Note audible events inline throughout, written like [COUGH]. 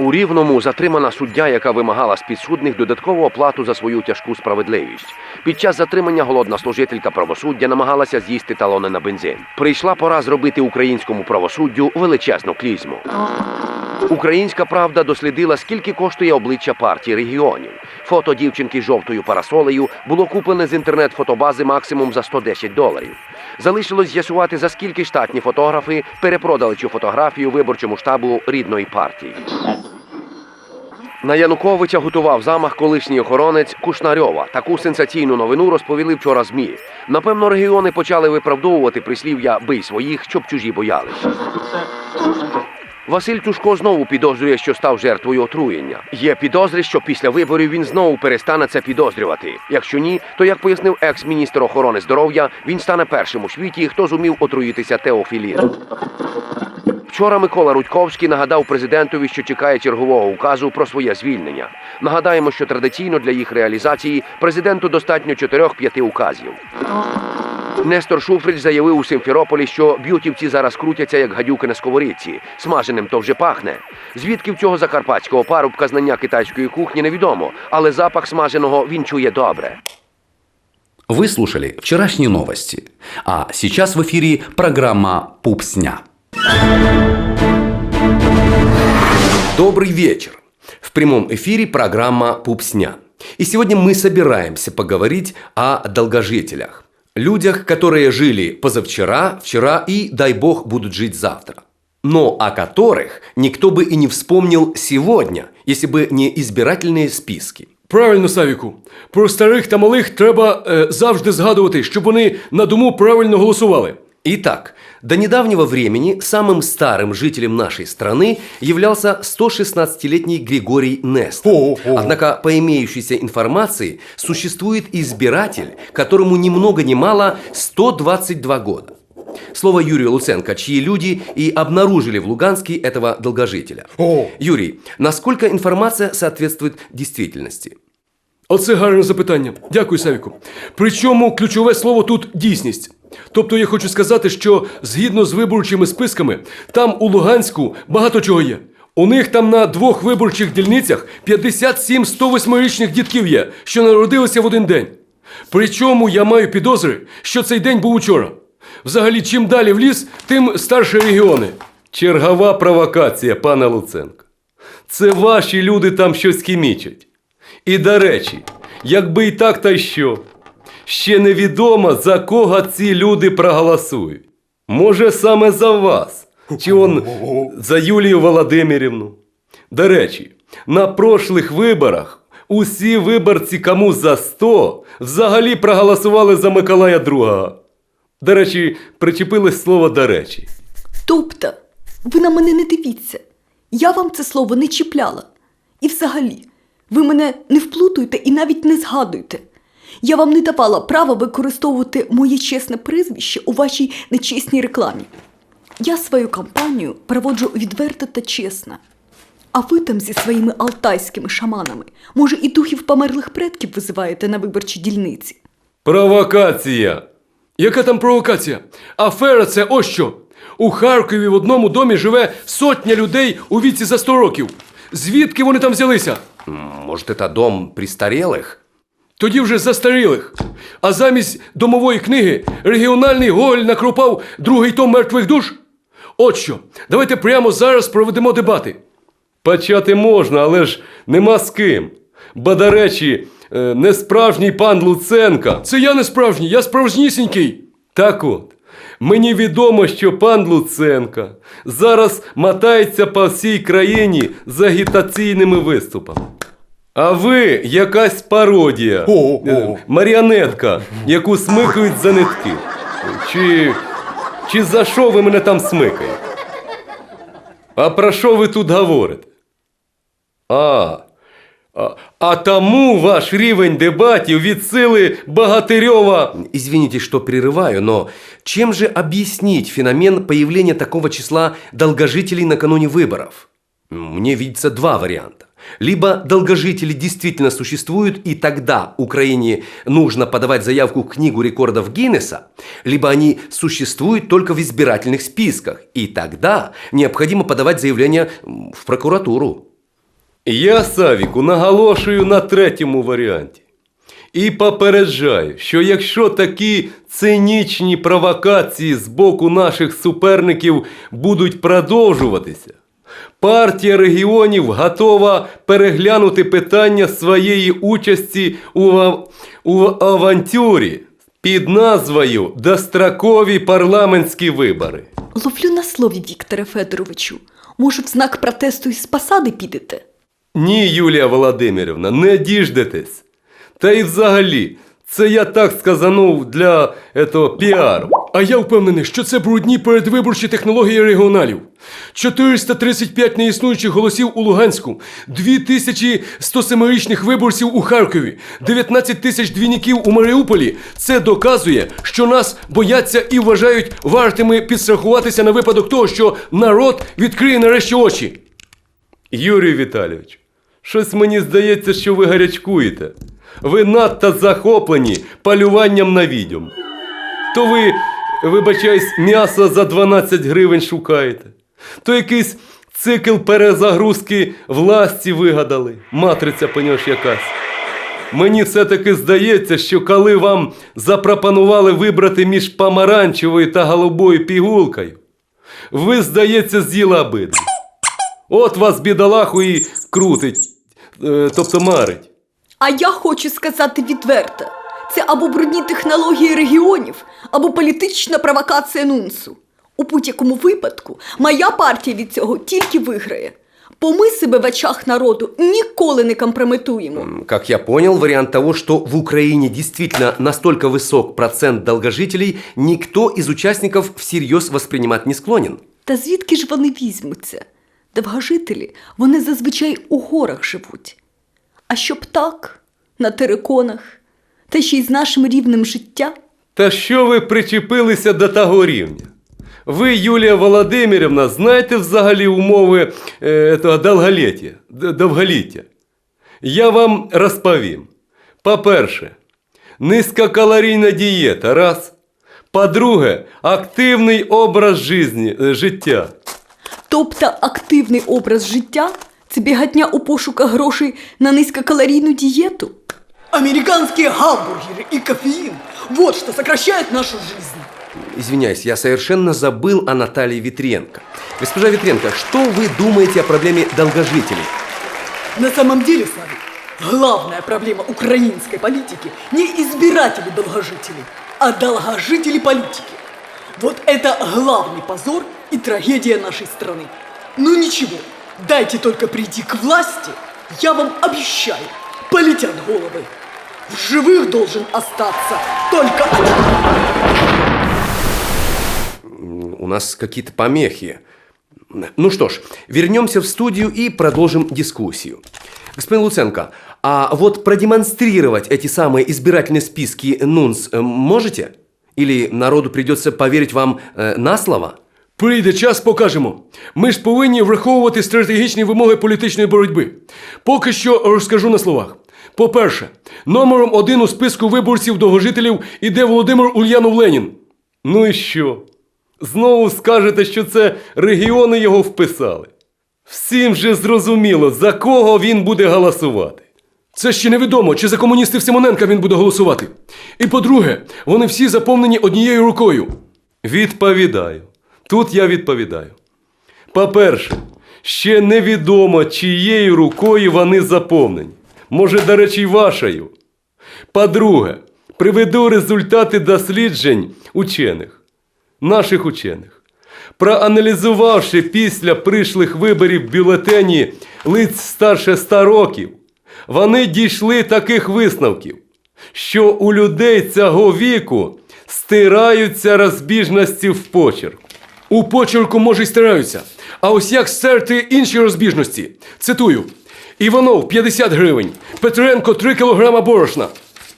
У рівному затримана суддя, яка вимагала з підсудних додаткову оплату за свою тяжку справедливість. Під час затримання голодна служителька правосуддя намагалася з'їсти талони на бензин. Прийшла пора зробити українському правосуддю величезну клізму. Українська правда дослідила, скільки коштує обличчя партії регіонів. Фото дівчинки з жовтою парасолею було куплене з інтернет-фотобази максимум за 110 доларів. Залишилось з'ясувати, за скільки штатні фотографи перепродали цю фотографію виборчому штабу рідної партії. На Януковича готував замах колишній охоронець Кушнарьова. Таку сенсаційну новину розповіли вчора ЗМІ. Напевно, регіони почали виправдовувати прислів'я бий своїх, щоб чужі боялися. Василь Тушко знову підозрює, що став жертвою отруєння. Є підозри, що після виборів він знову перестане це підозрювати. Якщо ні, то як пояснив екс-міністр охорони здоров'я, він стане першим у світі, хто зумів отруїтися теофіліном. Вчора Микола Рудьковський нагадав президентові, що чекає чергового указу про своє звільнення. Нагадаємо, що традиційно для їх реалізації президенту достатньо 4-5 указів. Нестор Шуфрич заявив у Симферополі, що б'ютівці зараз крутяться як гадюки на сковорідці. Смаженим то вже пахне. Звідки в цього закарпатського парубка знання китайської кухні невідомо, але запах смаженого він чує добре. Вы слушали вчерашние новости, а сейчас в эфире программа «Пупсня». Добрый вечер! В прямом эфире программа «Пупсня». И сегодня мы собираемся поговорить о долгожителях. Людях, которые жили позавчера, вчера и, дай бог, будут жить завтра. Но о которых никто бы и не вспомнил сегодня, если бы не избирательные списки. Правильно, Савіку. Про старих та малих треба е, завжди згадувати, щоб вони на дому правильно голосували. Итак, до недавнего времени самым старым жителем нашей страны являлся 116-летний Григорий Нест. О, о. Однако, по имеющейся информации, существует избиратель, которому ни много ни мало 122 года. Слово Юрию Луценко, чьи люди и обнаружили в Луганске этого долгожителя. О. Юрий, насколько информация соответствует действительности? Оце гарне запитання. Дякую, Савіку. Причому ключове слово тут дійсність. Тобто я хочу сказати, що згідно з виборчими списками, там у Луганську багато чого є. У них там на двох виборчих дільницях 57 108-річних дітків є, що народилися в один день. Причому я маю підозри, що цей день був учора. Взагалі, чим далі в ліс, тим старші регіони. Чергова провокація, пане Луценко. Це ваші люди там щось хімічать. І до речі, якби і так, та й що? Ще невідомо, за кого ці люди проголосують. Може, саме за вас, чи он за Юлію Володимирівну. До речі, на прошлих виборах усі виборці кому за 100 взагалі проголосували за Миколая II. До речі, причепилось слово до речі. Тобто, ви на мене не дивіться. Я вам це слово не чіпляла. І взагалі, ви мене не вплутуєте і навіть не згадуєте. Я вам не давала права використовувати моє чесне прізвище у вашій нечесній рекламі. Я свою кампанію проводжу відверто та чесно. А ви там зі своїми алтайськими шаманами, може, і духів померлих предків визиваєте на виборчі дільниці. Провокація! Яка там провокація? Афера це ось що. У Харкові в одному домі живе сотня людей у віці за 100 років. Звідки вони там взялися? Может, это дом престарелых? Тоді вже застарілих. А замість домової книги регіональний Гоголь накропав другий том мертвих душ? От що, давайте прямо зараз проведемо дебати. Почати можна, але ж нема з ким. Бо, до речі, е, не справжній пан Луценка. Це я не справжній, я справжнісінький. Так от, мені відомо, що пан Луценка зараз мотається по всій країні з агітаційними виступами. А ви якась пародія, О, е, о. маріонетка, яку смикають за нитки. Чи, чи за що ви мене там смикаєте? А про що ви тут говорите? А, а, а тому ваш рівень дебатів від сили Богатирьова Извините, что прерываю, но чем же объяснить феномен появления такого числа долгожителей накануне выборов? Мне видится два варианта. Либо долгожители действительно существуют, и тогда Украине нужно подавать заявку в книгу рекордов Гиннесса, либо они существуют только в избирательных списках, и тогда необходимо подавать заявление в прокуратуру. Я Савіку наголошую на третьому варіанті. І попереджаю, що якщо такі цинічні провокації з боку наших суперників будуть продовжуватися, партія регіонів готова переглянути питання своєї участі у, ав- у авантюрі під назвою Дострокові парламентські вибори. Ловлю на слові, Вікторе Федоровичу. Може, в знак протесту із посади підете? Ні, Юлія Володимирівна, не діждетесь. Та й взагалі, це я так сказанув для этого, піару. А я впевнений, що це брудні передвиборчі технології регіоналів. 435 неіснуючих голосів у Луганську, 2107-річних виборців у Харкові, 19 тисяч двійників у Маріуполі. Це доказує, що нас бояться і вважають вартими підстрахуватися на випадок того, що народ відкриє нарешті очі. Юрій Віталійович, щось мені здається, що ви гарячкуєте. Ви надто захоплені полюванням на відьом. То ви, вибачаюсь, м'ясо за 12 гривень шукаєте, то якийсь цикл перезагрузки власті вигадали. Матриця, понjoš, якась. Мені все-таки здається, що коли вам запропонували вибрати між помаранчевою та голубою пігулкою, ви, здається, з'їли обидві. От вас бідолаху і крутить, е, тобто марить. А я хочу сказати відверто: це або брудні технології регіонів, або політична провокація нунсу. У будь-якому випадку моя партія від цього тільки виграє. Бо ми себе в очах народу ніколи не компрометуємо. Как я понял, вариант того, что в Украине действительно настолько высок процент долгожителей, никто из участников всерьез воспринимать не склонен. Та звідки ж вони візьмуться? Довгожителі, вони зазвичай у горах живуть. А щоб так, на териконах, та ще й з нашим рівнем життя. Та що ви причепилися до того рівня? Ви, Юлія Володимирівна, знаєте взагалі умови е, довголіття, довголіття? Я вам розповім. По-перше, низькокалорійна дієта, раз. По-друге, активний образ жизні, е, життя. Тобто активний образ життя це бігатня у пошуках грошей на низькокалорійну дієту. Американские гамбургеры и кофеин – вот что сокращает нашу жизнь. Извиняюсь, я совершенно забыл о Наталье Витренко. Госпожа Витренко, что вы думаете о проблеме долгожителей? На самом деле, Славик, главная проблема украинской политики не избиратели-долгожители, а долгожители-политики. Вот это главный позор и трагедия нашей страны. Ну ничего, дайте только прийти к власти, я вам обещаю, полетят головы. В живых должен остаться только один. У нас какие-то помехи. Ну что ж, вернемся в студию и продолжим дискуссию. Господин Луценко, а вот продемонстрировать эти самые избирательные списки НУНС э, можете? Или народу придется поверить вам э, на слово? Прийде час, покажемо. Ми ж повинні враховувати стратегічні вимоги політичної боротьби. Поки що розкажу на словах. По-перше, номером один у списку виборців довгожителів іде Володимир Ульянов Ленін. Ну і що? Знову скажете, що це регіони його вписали. Всім же зрозуміло, за кого він буде голосувати. Це ще невідомо, чи за комуністів Симоненка він буде голосувати. І по-друге, вони всі заповнені однією рукою. Відповідаю. Тут я відповідаю. По-перше, ще невідомо, чиєю рукою вони заповнені. Може, до речі, вашою. По-друге, приведу результати досліджень учених, наших учених. Проаналізувавши після прийшлих виборів бюлетені лиць старше 100 років, вони дійшли таких висновків, що у людей цього віку стираються розбіжності в почерку. У почерку може й стираються. А ось як стерти інші розбіжності. Цитую: Іванов 50 гривень, Петренко 3 кілограма борошна.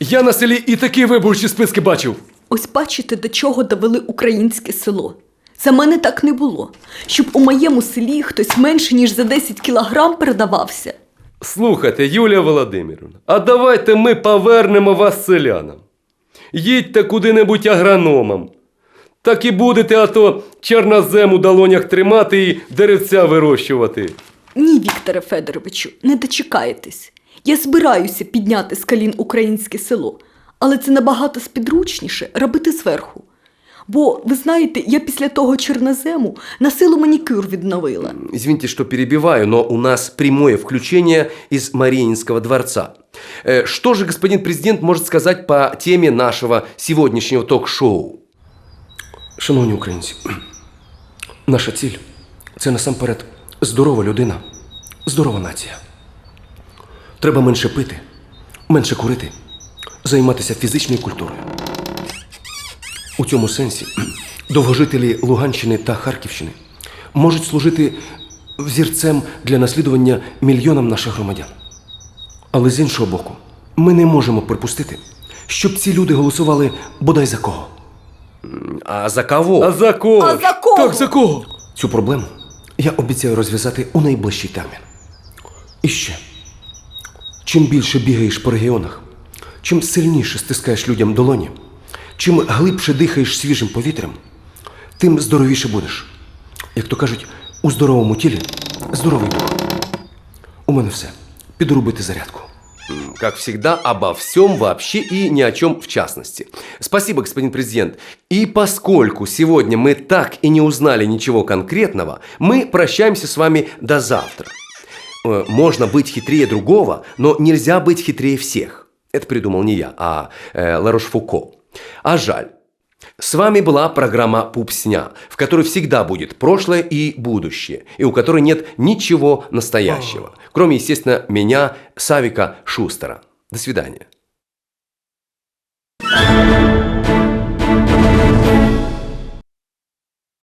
Я на селі і такі виборчі списки бачив. Ось бачите, до чого довели українське село. За мене так не було, щоб у моєму селі хтось менше, ніж за 10 кілограм передавався. Слухайте, Юлія Володимирівна, а давайте ми повернемо вас селянам. Їдьте куди-небудь агрономом. Так і будете, а то чорнозем у долонях тримати і деревця вирощувати. Ні, Вікторе Федоровичу, не дочекаєтесь. Я збираюся підняти з колін українське село, але це набагато спідручніше робити зверху. Бо, ви знаєте, я після того чорнозему на силу манікюр відновила. Извините, что перебиваю, но у нас прямое включение из Мариинского дворца. Э, Что же господин президент может сказать по теме нашего сегодняшнего ток-шоу? Шановні українці, [CLEARS THROAT] наша ціль це насамперед здорова людина, здорова нація. Треба менше пити, менше курити, займатися фізичною культурою. У цьому сенсі [CLEARS THROAT] довгожителі Луганщини та Харківщини можуть служити взірцем для наслідування мільйонам наших громадян. Але з іншого боку, ми не можемо припустити, щоб ці люди голосували бодай за кого. А за кого? А за кого? А за кого? Так, за кого? Цю проблему я обіцяю розв'язати у найближчий термін. І ще, чим більше бігаєш по регіонах, чим сильніше стискаєш людям долоні, чим глибше дихаєш свіжим повітрям, тим здоровіше будеш. Як то кажуть, у здоровому тілі здоровий дух. У мене все. Піду робити зарядку. Как всегда, обо всем вообще и ни о чем в частности. Спасибо, господин президент. И поскольку сегодня мы так и не узнали ничего конкретного, мы прощаемся с вами до завтра. Э, Можно быть хитрее другого, но нельзя быть хитрее всех. Это придумал не я, а э, Ларош Фуко. А жаль. С вами была программа «Пупсня», в которой всегда будет прошлое и будущее, и у которой нет ничего настоящего, кроме, естественно, меня, Савика Шустера. До свидания.